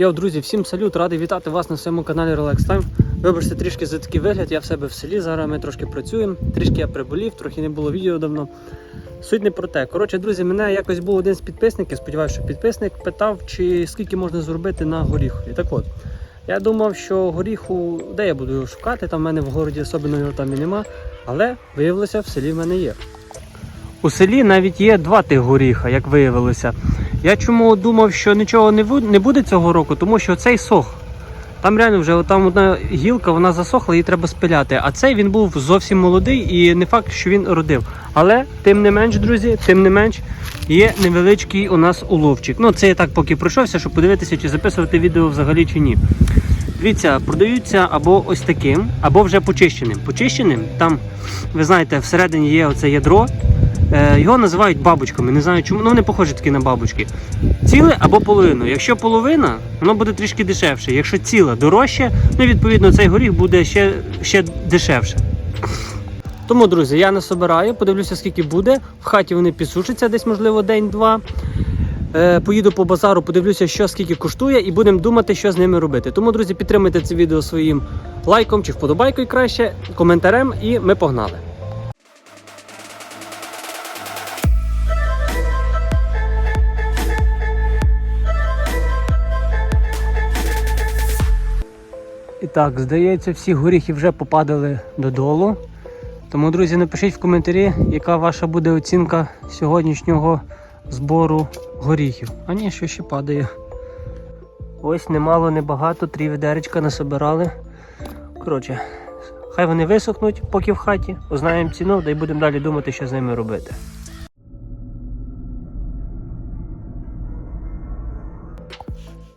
Йоу, друзі, всім салют, радий вітати вас на своєму каналі Relax Time. Вибачте трішки за такий вигляд, я в себе в селі, зараз ми трошки працюємо, трішки я приболів, трохи не було відео давно. Суть не про те. Коротше, друзі, мене якось був один з підписників, сподіваюся, що підписник питав, чи скільки можна зробити на горіхові. Так от, я думав, що горіху, де я буду його шукати, там в мене в городі особливо там і нема, але виявилося, в селі в мене є. У селі навіть є два тих горіха, як виявилося. Я чому думав, що нічого не буде цього року, тому що цей сох. Там реально вже там одна гілка, вона засохла, її треба спиляти. А цей він був зовсім молодий і не факт, що він родив. Але тим не менш, друзі, тим не менш, є невеличкий у нас уловчик. Ну, це я так поки пройшовся, щоб подивитися, чи записувати відео взагалі чи ні. Дивіться, продаються або ось таким, або вже почищеним. Почищеним, там, ви знаєте, всередині є оце ядро. Е, Його називають бабочками. Не знаю чому. Ну вони похожі такі на бабочки. Ціле або половину. Якщо половина, воно буде трішки дешевше. Якщо ціла дорожче, ну відповідно цей горіх буде ще, ще дешевше. Тому, друзі, я не собираю, подивлюся, скільки буде. В хаті вони підсушаться десь, можливо, день-два. Е, поїду по базару, подивлюся, що скільки коштує, і будемо думати, що з ними робити. Тому, друзі, підтримуйте це відео своїм лайком чи вподобайкою краще, коментарем, і ми погнали. І так, здається, всі горіхи вже попадали додолу. Тому, друзі, напишіть в коментарі, яка ваша буде оцінка сьогоднішнього збору горіхів. А ні, що ще падає. Ось немало, небагато, три відеречка насобирали. Коротше, хай вони висохнуть, поки в хаті, узнаємо ціну, та й будемо далі думати, що з ними робити.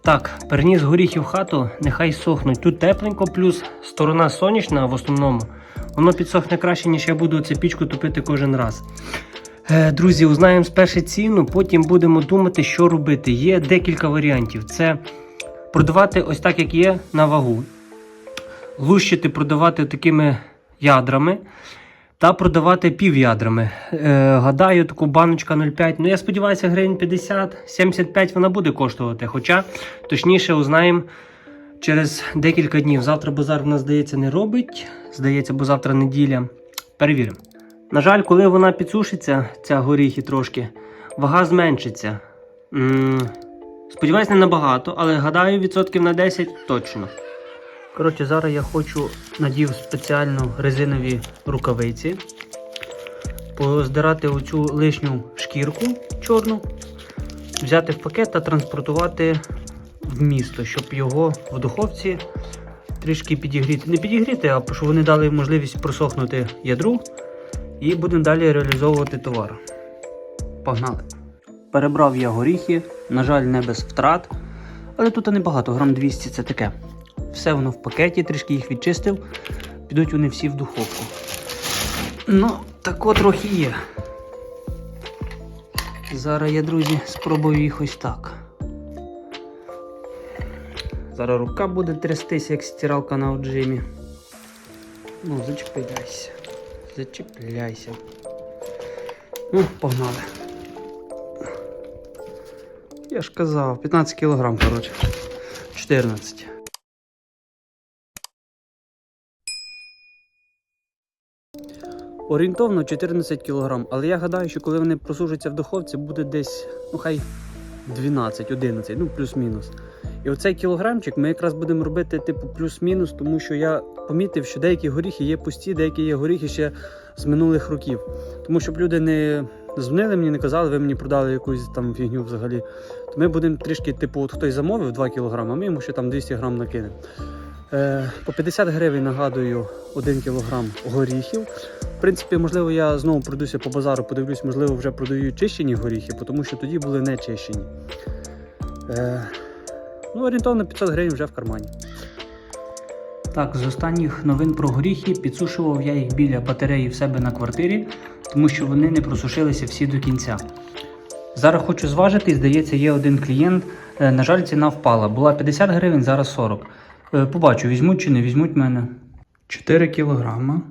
Так, переніс горіхи в хату, нехай сохнуть. Тут тепленько, плюс сторона сонячна в основному. Воно підсохне краще, ніж я буду цю пічку топити кожен раз. Е, друзі, узнаємо спершу ціну, потім будемо думати, що робити. Є декілька варіантів. Це продавати ось так, як є, на вагу. Лущити, продавати такими ядрами. Та продавати півядрами. Е, гадаю, таку баночка 0,5. Ну, я сподіваюся, гривень 50-75 вона буде коштувати. Хоча, точніше, узнаємо через декілька днів. Завтра базар в нас, здається, не робить. Здається, бо завтра неділя. Перевіримо. На жаль, коли вона підсушиться, ця горіхи трошки, вага зменшиться. м сподіваюсь, не набагато, але гадаю, відсотків на 10 точно. Коротше, зараз я хочу надів спеціально резинові рукавиці, поздирати оцю лишню шкірку чорну, взяти в пакет та транспортувати в місто, щоб його в духовці трішки підігріти. Не підігріти, а щоб вони дали можливість просохнути ядру. І будемо далі реалізовувати товар. Погнали. Перебрав я горіхи, на жаль, не без втрат. Але тут небагато, грам 200 це таке. Все воно в пакеті, трішки їх відчистив. Підуть вони всі в духовку. Ну, тако трохи є. Зараз я, друзі, спробую їх ось так. Зараз рука буде трястися, як стиралка на отжимі. Ну, зачепляйся. Зачепляйся. Ну, погнали. Я ж казав, 15 кілограм, коротше. 14. Орієнтовно 14 кг, але я гадаю, що коли вони просушаться в духовці, буде десь, ну хай 12-11, ну плюс-мінус. І оцей кілограмчик ми якраз будемо робити типу плюс-мінус, тому що я помітив, що деякі горіхи є пусті, деякі є горіхи ще з минулих років. Тому щоб люди не дзвонили мені, не казали, ви мені продали якусь там фігню взагалі. То ми будемо трішки, типу, от хтось замовив 2 кг, а ми йому ще там 200 грам накинемо. Е, по 50 гривень нагадую 1 кг горіхів. В принципі, можливо, я знову пройдуся по базару, подивлюсь, можливо, вже продають чищені горіхи, тому що тоді були не чищені. Е, ну, орієнтовно 500 гривень вже в кармані. Так, з останніх новин про горіхи підсушував я їх біля батареї в себе на квартирі, тому що вони не просушилися всі до кінця. Зараз хочу зважити, здається, є один клієнт. Е, На жаль, ціна впала. Була 50 гривень, зараз 40. Е, Побачу, візьмуть чи не візьмуть мене. 4 кілограма.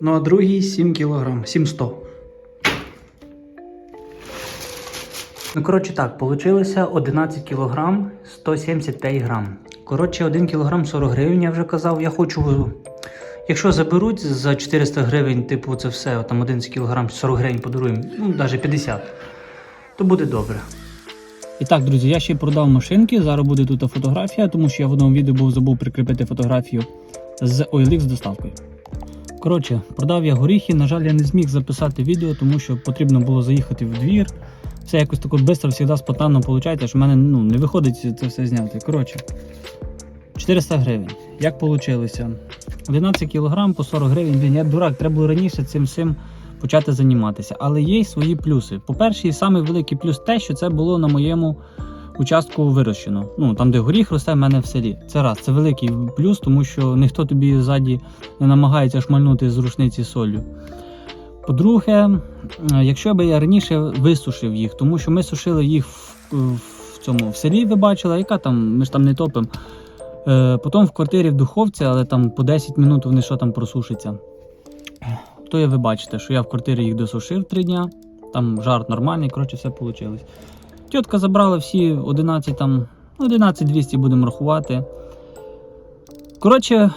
Ну а другий 7 кілограм, 700. Ну, коротше, так, вийшло 11 кг 175 грам. Коротше, 1 кг 40 гривень, я вже казав. Я хочу, якщо заберуть за 400 гривень, типу, це все, там 11 кг 40 гривень подаруємо, ну, навіть 50, то буде добре. І так, друзі, я ще продав машинки. Зараз буде тут фотографія, тому що я в одному відео був забув прикріпити фотографію з OLX з доставкою. Коротше, продав я горіхи. На жаль, я не зміг записати відео, тому що потрібно було заїхати в двір. Все якось так швидко, завжди спонтанно виходить, що в мене ну, не виходить це все зняти. Коротше, 400 гривень. Як вийшло? 11 кг по 40 гривень. Я дурак, треба було раніше цим всім почати займатися. Але є й свої плюси. По-перше, і самий великий плюс те, що це було на моєму участку вирощено. Ну там, де горіх росте в мене в селі. Це раз, це великий плюс, тому що ніхто тобі ззаді не намагається шмальнути з рушниці солью. По-друге, якщо би я раніше висушив їх, тому що ми сушили їх в, в цьому в селі, ви бачили, яка там, ми ж там не топимо. Е, потім в квартирі в духовці, але там по 10 минут вони що там просушаться. То я ви бачите, що я в квартирі їх досушив 3 дня, там жарт нормальний, коротше, все вийшло. Тітка забрала всі 11 там, 11 200 будемо рахувати. Коротше,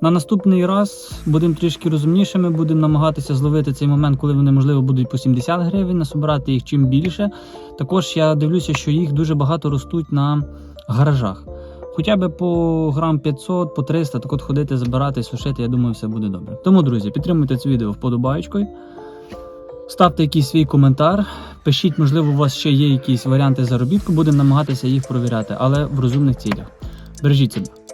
на наступний раз будемо трішки розумнішими, будемо намагатися зловити цей момент, коли вони, можливо, будуть по 70 гривень, насобирати їх чим більше. Також я дивлюся, що їх дуже багато ростуть на гаражах. Хоча б по грам 500, по 300, так от ходити, забирати, сушити, я думаю, все буде добре. Тому, друзі, підтримуйте це відео вподобайкою. Ставте якийсь свій коментар, пишіть, можливо, у вас ще є якісь варіанти заробітку, будемо намагатися їх провіряти, але в розумних цілях. Бережіть себе.